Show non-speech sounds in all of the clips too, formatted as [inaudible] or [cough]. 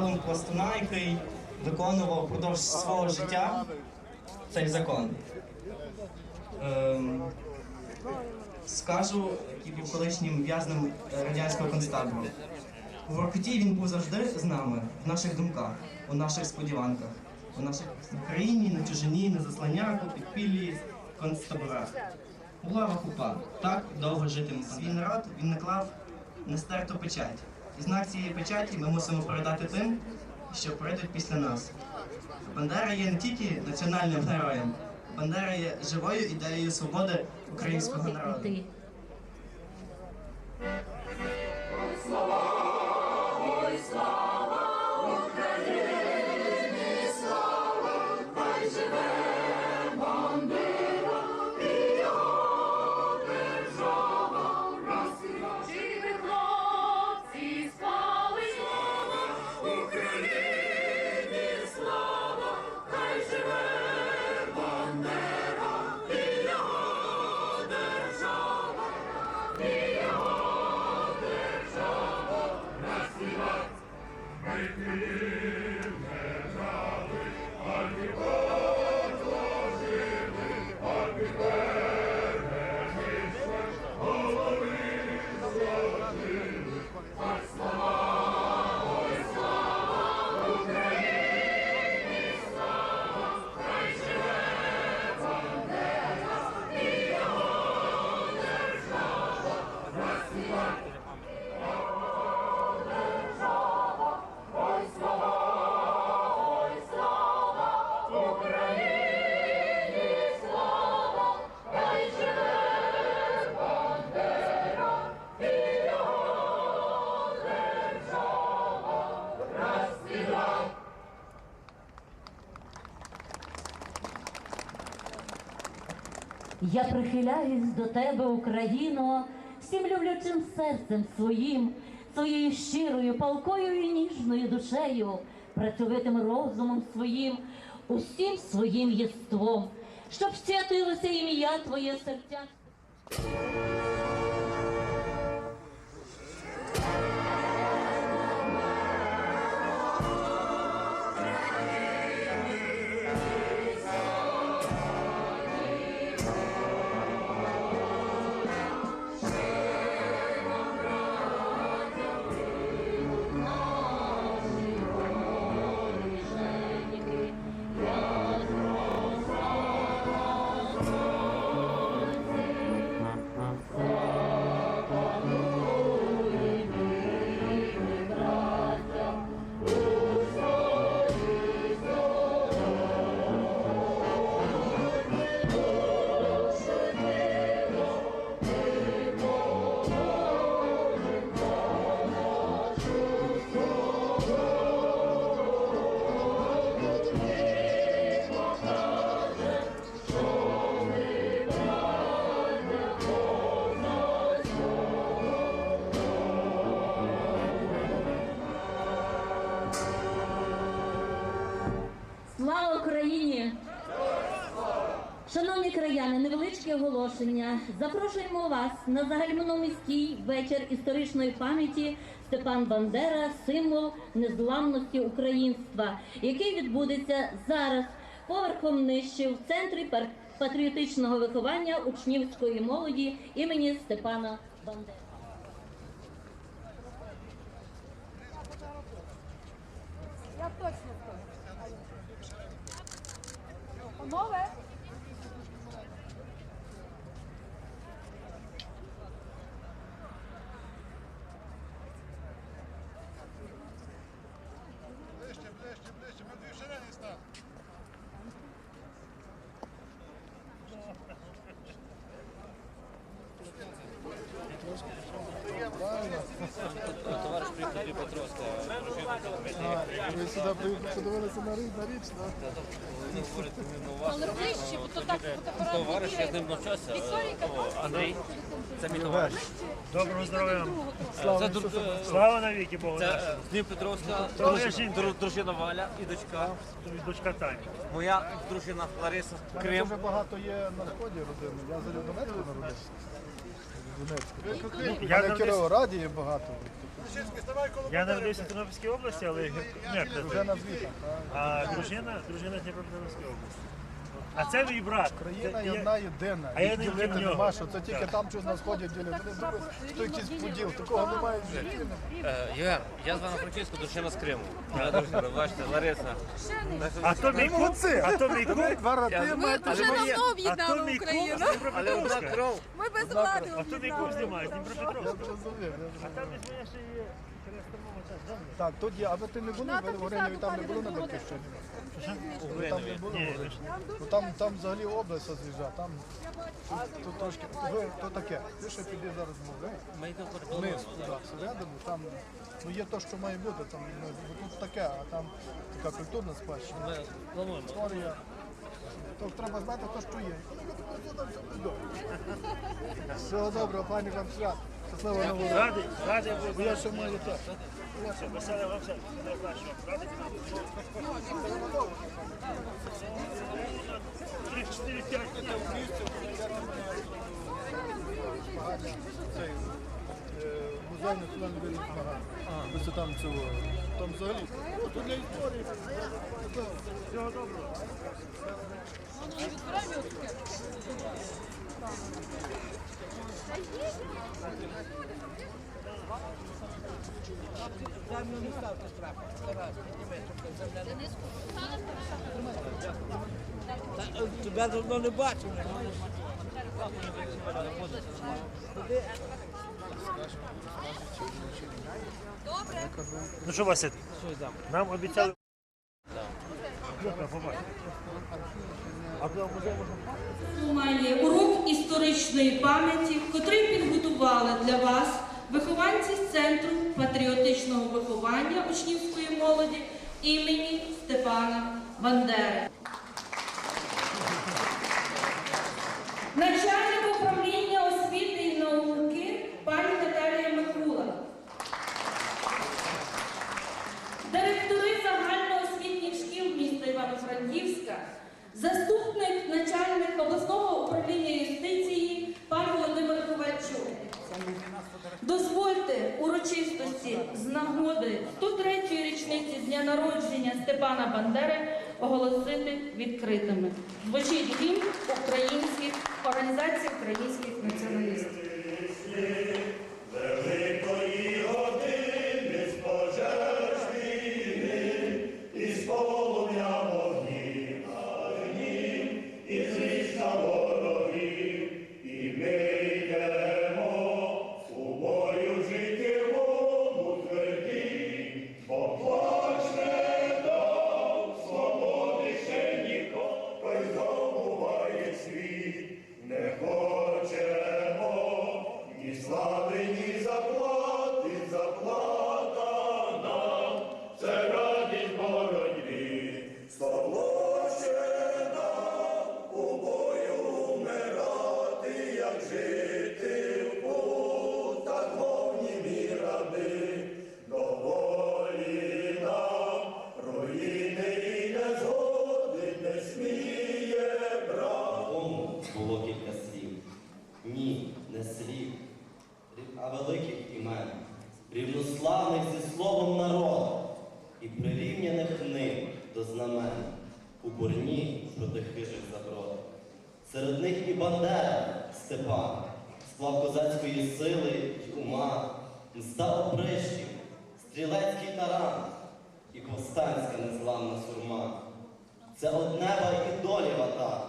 Ідеалом пластуна, який виконував впродовж свого життя цей закон. Ем, скажу, який був колишнім в'язнем е, радянського концтабору. У Воркуті він був завжди з нами, в наших думках, у наших сподіванках, у наших в Україні, на чужині, на засланняку, підпіллі, концтаборах. У лавах УПА. Так довго житиме. Свій народ він наклав нестерту печать. Знак цієї печаті ми мусимо передати тим, що прийдуть після нас. Бандера є не тільки національним героєм, Бандера є живою ідеєю свободи українського народу. Я прихиляюсь до тебе, Україно, всім люблячим серцем своїм, своєю щирою, палкою і ніжною душею, працьовитим розумом своїм, усім своїм єством, щоб святилося ім'я Твоє серця. Краяни, невеличке оголошення. Запрошуємо вас на загальмономіський вечір історичної пам'яті Степан Бандера, символ незламності українства, який відбудеться зараз поверхом нижче в центрі патріотичного виховання учнівської молоді імені Степана Бандери. Я точно скажу. Панове, Ближче, ближче, ближче, ми дві ширини стали. Товариш приїхав Ви сюди приїхали, подивилися на річ, на річ, так? Він [laughs] говорить, він у вас. але ближче, бо то так фотоапарат Товариш, я з ним навчався. О, Андрій. Це мій товариш. Доброго здоров'я. Це, дру- е, Слава навіки Богу це е, Днів Петровська, дружина, дру- дружина Валя і дочка. Дочка Таня. Моя дружина Лариса. Крим. Дуже багато є на сході родини. Я за Донецьку народився. Донецьку. Я Я на народився- Кіровограді є багато. Я народився в Тернопільській області, але ні, Вже на звітах. а дружина, дружина з Дніпропетровської області. А це мій брат. Країна Це я- одна єдина. А я не ділити в нього. нема, що це тільки там щось нас ходять ділити. Вони думають, що якийсь поділ. Такого немає в житті. Е, Євген, я з Івано-Франківську, дружина з Криму. Я дружина, бачите, Лариса. А то мій кум, Молодці! а то мій кум, Брати Я- маєте Вже Але давно а то об'єднали мій кум Україну. Але одна Дніпропетровська. кров. Ми без влади А то мій кум об'єднали. знімає з Дніпропетровська. вже зрозумів, я вже А там десь моя ще є? Так, тут є, аби ти не були, в Ореніві там не були на батьківщині. Ви там не були? Володь? Ну там, там взагалі область роз'їжджа, там тут, тут трошки, ви, то таке, ти ще піди зараз йдемо Вниз, туди, всередину, там, ну є те, що має бути, там, ну, бо тут таке, а там така культурна спадщина, Ми плануємо. історія. То треба знати те, що є. Всього доброго, пані вам свят. Щасливого нового. Радий, радий Бо я все маю те. Веселе вам все. Найкращого. Радий? Три, чотири, п'ять. цей е, музей вільної змагань. Там цього. Там взагалі. Ну, Тут для історії. Всього доброго. Тебе давно не бачив. Ну що, Вася, нам обіцяли. Можна? має урок історичної пам'яті, котрий підготували для вас вихованці з центру патріотичного виховання учнівської молоді імені Степана Бандери. Начальник начальник обласного управління юстиції пан Володимир Ковальчук. Дозвольте урочистості з нагоди 103-ї річниці з дня народження Степана Бандери оголосити відкритими. Звучить гімн українських організацій українських націоналістів. Не слів, а великих імен, рівнославних зі словом народу і прирівняних ним до знамен у борні проти хижих заброд. Серед них і Бандера Степан, сплав козацької сили й ума, мста оприщів, стрілецький таран і повстанська незламна сурма. Це од неба і долі вата,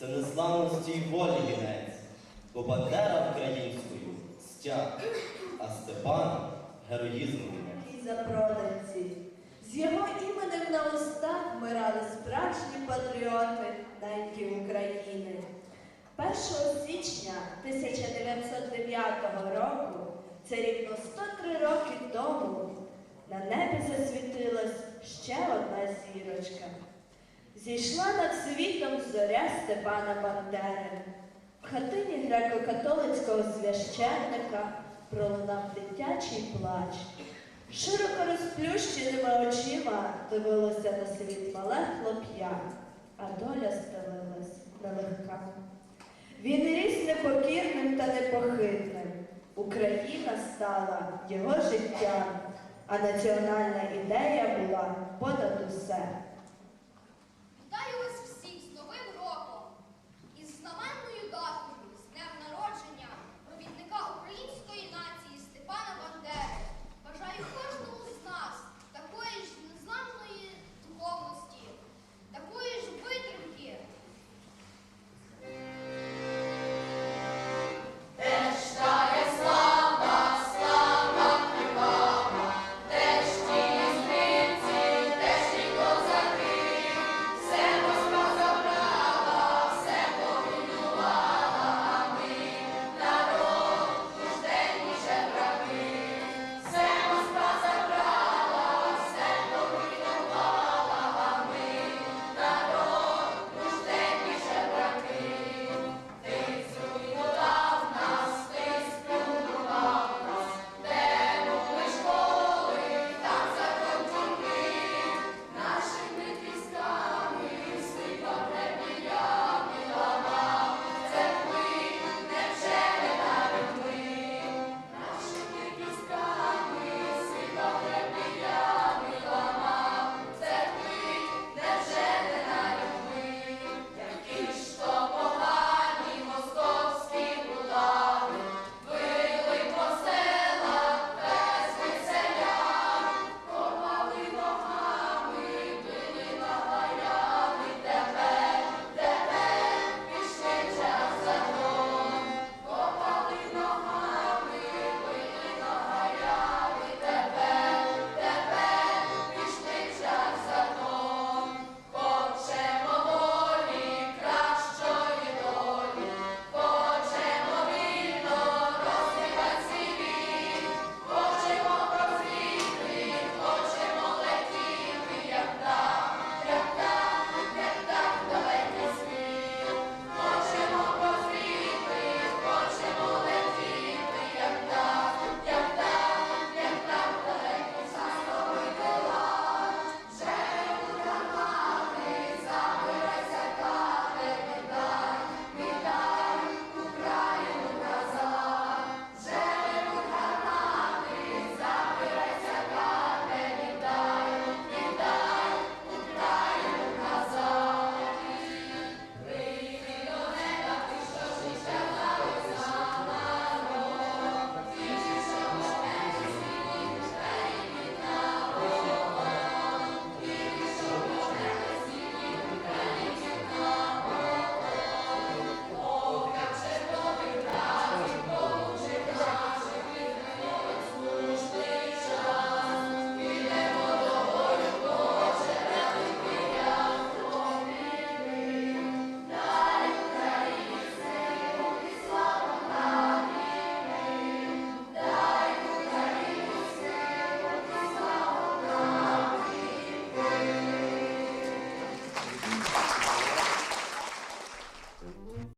це незламності й волі вінець, бо Бандера українською стяг, а Степан героїзму вінець. і запроданці. З його іменем на устах вмирали справжні патріоти неньки України. 1 січня 1909 року, це рівно 103 роки тому, на небі засвітилась ще одна зірочка. Зійшла над світом зоря Степана Бандери. Хатині греко-католицького священника пролунав дитячий плач. Широко розплющеними очима дивилося на світ мале хлоп'я, а доля стелилась нелегка. Він ріс непокірним та непохитним, Україна стала його життям, а національна ідея була понад усе.